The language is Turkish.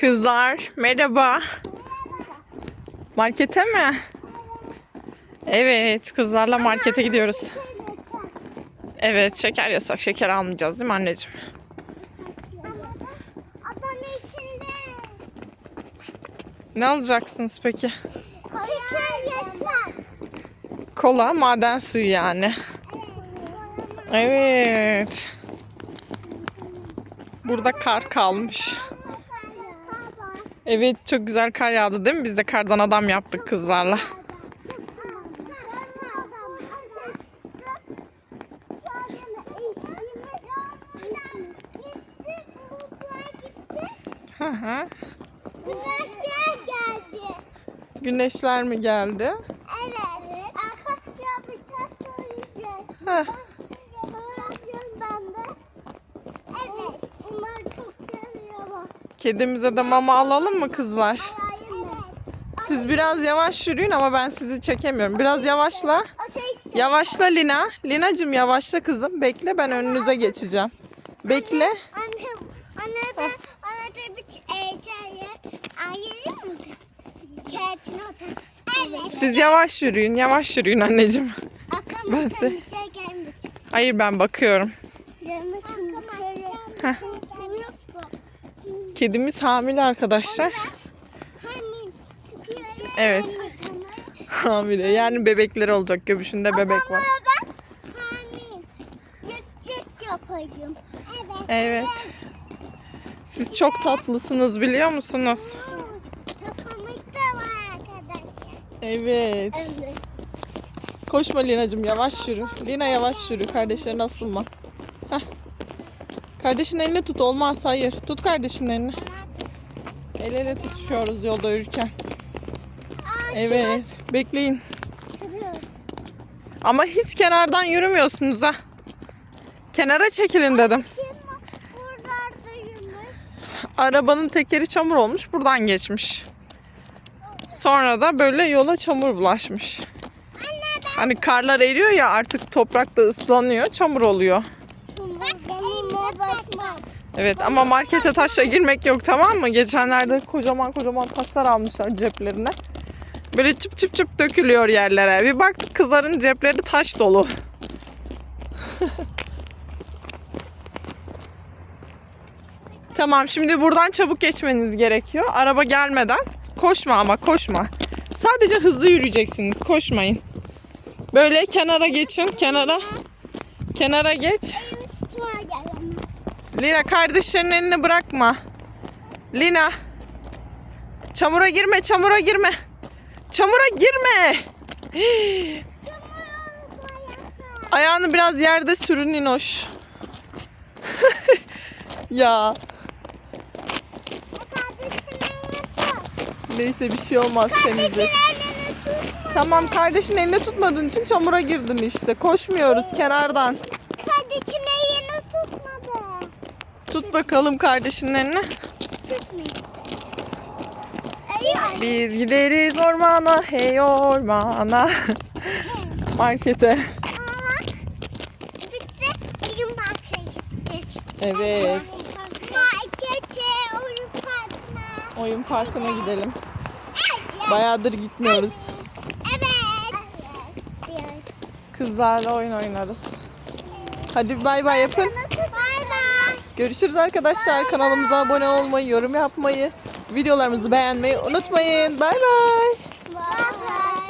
Kızlar merhaba. Markete mi? Evet kızlarla markete gidiyoruz. Evet şeker yasak. Şeker almayacağız değil mi anneciğim? Adam içinde. Ne alacaksınız peki? Kola, maden suyu yani. Evet. Burada kar kalmış. Evet çok güzel kar yağdı değil mi? Biz de kardan adam yaptık kızlarla. Hı hı. Güneşler geldi. Güneşler mi geldi? Evet. Arkadaşlar bıçak söyleyeceğim. Heh. Evet. Seviyorum. Kedimize de mama alalım mı kızlar? Siz biraz yavaş yürüyün ama ben sizi çekemiyorum. Biraz yavaşla. Yavaşla Lina. Linacığım yavaşla kızım. Bekle ben önünüze geçeceğim. Bekle. Anne, anne anne ben bir. Evet. Siz yavaş yürüyün. Yavaş yürüyün anneciğim. Ben size-. Hayır ben bakıyorum. Heh. Kedimiz hamile arkadaşlar. Evet. Hamile. Yani bebekleri olacak. Göbüşünde bebek var. Evet. Siz çok tatlısınız biliyor musunuz? Evet. Koşma Lina'cığım yavaş yürü. Lina yavaş yürü. Kardeşlerin asılma. Heh. Kardeşin elini tut. Olmaz hayır. Tut kardeşin elini. El ele tutuşuyoruz yolda yürürken. Evet. Bekleyin. Ama hiç kenardan yürümüyorsunuz ha. Kenara çekilin dedim. Arabanın tekeri çamur olmuş. Buradan geçmiş. Sonra da böyle yola çamur bulaşmış. Hani karlar eriyor ya artık toprakta ıslanıyor. Çamur oluyor. Evet ama markete taşla girmek yok tamam mı? Geçenlerde kocaman kocaman taşlar almışlar ceplerine. Böyle çıp çıp çıp dökülüyor yerlere. Bir baktık kızların cepleri taş dolu. tamam şimdi buradan çabuk geçmeniz gerekiyor. Araba gelmeden. Koşma ama koşma. Sadece hızlı yürüyeceksiniz. Koşmayın. Böyle kenara geçin. Kenara. Kenara geç. Lina kardeşlerinin elini bırakma. Lina. Çamura girme, çamura girme. Çamura girme. Hii. Ayağını biraz yerde sürün Ninoş. ya neyse bir şey olmaz tut. Tamam kardeşin elini tutmadığın için çamura girdin işte. Koşmuyoruz kenardan. Kardeşinin elini tutmadı. Tut bakalım kardeşinin elini. Biz gideriz ormana, hey ormana. Markete. Evet. Oyun parkına. Gidelim. Bayağıdır gitmiyoruz. Evet. Kızlarla oyun oynarız. Hadi bay bay yapın. Görüşürüz arkadaşlar. Kanalımıza abone olmayı, yorum yapmayı, videolarımızı beğenmeyi unutmayın. Bay bay.